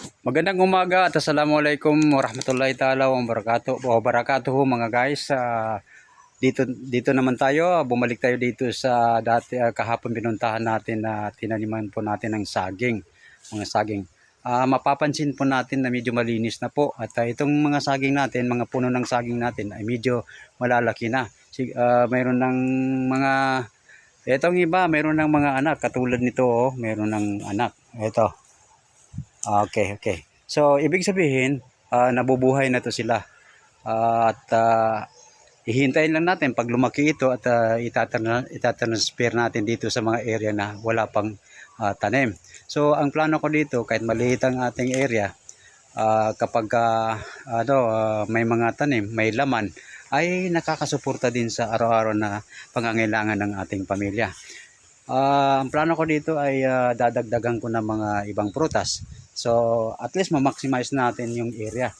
Magandang umaga at assalamualaikum warahmatullahi taala wabarakatuh. Wabarakatuh mga guys. Ah, dito dito naman tayo, bumalik tayo dito sa dati ah, kahapon pinuntahan natin na tinaniman po natin ng saging, mga saging. Ah, mapapansin po natin na medyo malinis na po at ah, itong mga saging natin, mga puno ng saging natin ay medyo malalaki na. Ah, mayroon ng mga Etong iba, mayroon ng mga anak katulad nito, oh, mayroon ng anak. Ito. Okay, okay. So, ibig sabihin, ah, nabubuhay na to sila. Ah, at ah, hihintayin lang natin pag lumaki ito at uh, itatransfer natin dito sa mga area na wala pang ah, tanim. So, ang plano ko dito, kahit maliit ang ating area, ah, kapag ah, ano, ah, may mga tanim, may laman, ay nakakasuporta din sa araw-araw na pangangailangan ng ating pamilya. Ah, ang plano ko dito ay ah, dadagdagan ko ng mga ibang prutas. So, at least ma-maximize natin yung area.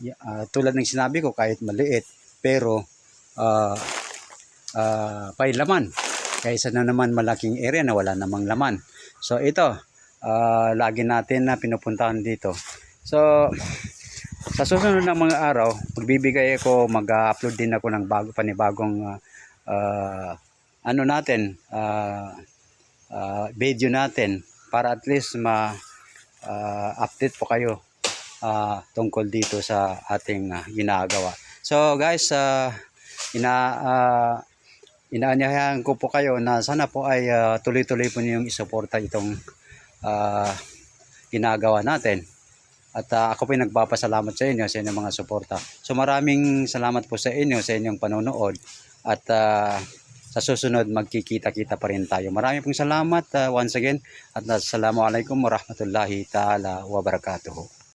Y- ah, tulad ng sinabi ko, kahit maliit, pero ah ah, may laman. Kaysa na naman malaking area na wala namang laman. So, ito, ah, lagi natin na pinupuntahan dito. So, sa susunod ng mga araw, magbibigay ako, mag-upload din ako ng bago, panibagong ah, ah, ano natin, ah, ah, video natin para at least ma ah, update po kayo ah, tungkol dito sa ating ah, ginagawa. So guys, ah, ina ah, inaanyayahan ko po kayo na sana po ay tuloy-tuloy po niyong isuporta itong ah, ginagawa natin. At ah, ako po ay nagpapasalamat sa inyo sa inyong mga suporta. So maraming salamat po sa inyo sa inyong panonood at ah, sa susunod magkikita-kita pa rin tayo. Maraming pong salamat ah, once again at assalamualaikum warahmatullahi taala wabarakatuh.